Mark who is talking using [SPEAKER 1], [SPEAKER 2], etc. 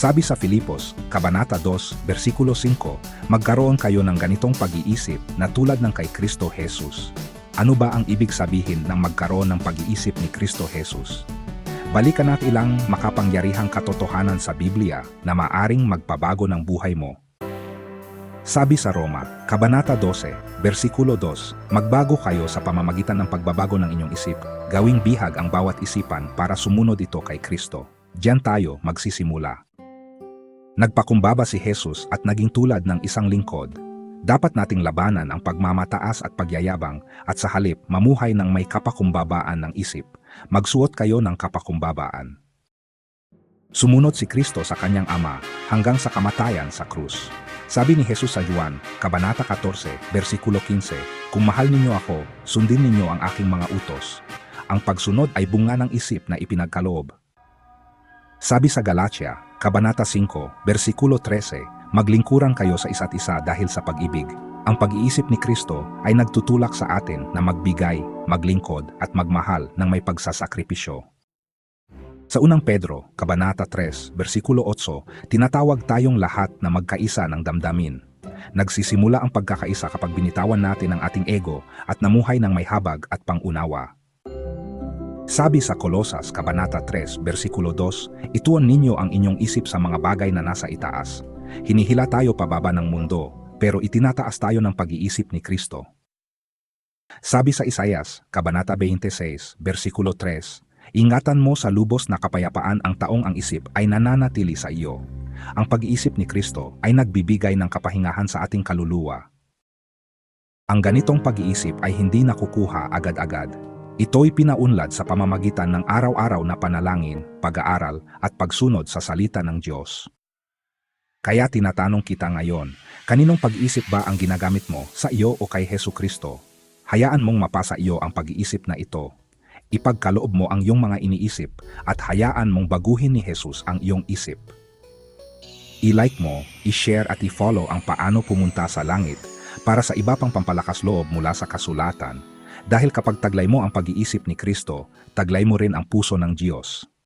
[SPEAKER 1] Sabi sa Filipos, Kabanata 2, versikulo 5, magkaroon kayo ng ganitong pag-iisip na tulad ng kay Kristo Jesus. Ano ba ang ibig sabihin ng magkaroon ng pag-iisip ni Kristo Jesus? Balikan natin ilang makapangyarihang katotohanan sa Biblia na maaring magpabago ng buhay mo. Sabi sa Roma, Kabanata 12, versikulo 2, magbago kayo sa pamamagitan ng pagbabago ng inyong isip, gawing bihag ang bawat isipan para sumunod ito kay Kristo. Diyan tayo magsisimula. Nagpakumbaba si Jesus at naging tulad ng isang lingkod. Dapat nating labanan ang pagmamataas at pagyayabang at sa halip mamuhay ng may kapakumbabaan ng isip. Magsuot kayo ng kapakumbabaan. Sumunod si Kristo sa kanyang ama hanggang sa kamatayan sa krus. Sabi ni Jesus sa Juan, Kabanata 14, versikulo 15, Kung mahal ninyo ako, sundin ninyo ang aking mga utos. Ang pagsunod ay bunga ng isip na ipinagkaloob. Sabi sa Galatia, Kabanata 5, versikulo 13, Maglingkuran kayo sa isa't isa dahil sa pag-ibig. Ang pag-iisip ni Kristo ay nagtutulak sa atin na magbigay, maglingkod at magmahal ng may pagsasakripisyo. Sa unang Pedro, Kabanata 3, versikulo 8, tinatawag tayong lahat na magkaisa ng damdamin. Nagsisimula ang pagkakaisa kapag binitawan natin ang ating ego at namuhay ng may habag at pangunawa. Sabi sa Kolosas, Kabanata 3, versikulo 2, ituon ninyo ang inyong isip sa mga bagay na nasa itaas. Hinihila tayo pababa ng mundo, pero itinataas tayo ng pag-iisip ni Kristo. Sabi sa Isayas, Kabanata 26, versikulo 3, Ingatan mo sa lubos na kapayapaan ang taong ang isip ay nananatili sa iyo. Ang pag-iisip ni Kristo ay nagbibigay ng kapahingahan sa ating kaluluwa. Ang ganitong pag-iisip ay hindi nakukuha agad-agad. Ito'y pinaunlad sa pamamagitan ng araw-araw na panalangin, pag-aaral, at pagsunod sa salita ng Diyos. Kaya tinatanong kita ngayon, kaninong pag-iisip ba ang ginagamit mo, sa iyo o kay Heso Kristo? Hayaan mong mapasa iyo ang pag-iisip na ito. Ipagkaloob mo ang iyong mga iniisip at hayaan mong baguhin ni Jesus ang iyong isip. I-like mo, i-share at i-follow ang paano pumunta sa langit para sa iba pang pampalakas loob mula sa kasulatan dahil kapag taglay mo ang pag-iisip ni Kristo, taglay mo rin ang puso ng Diyos.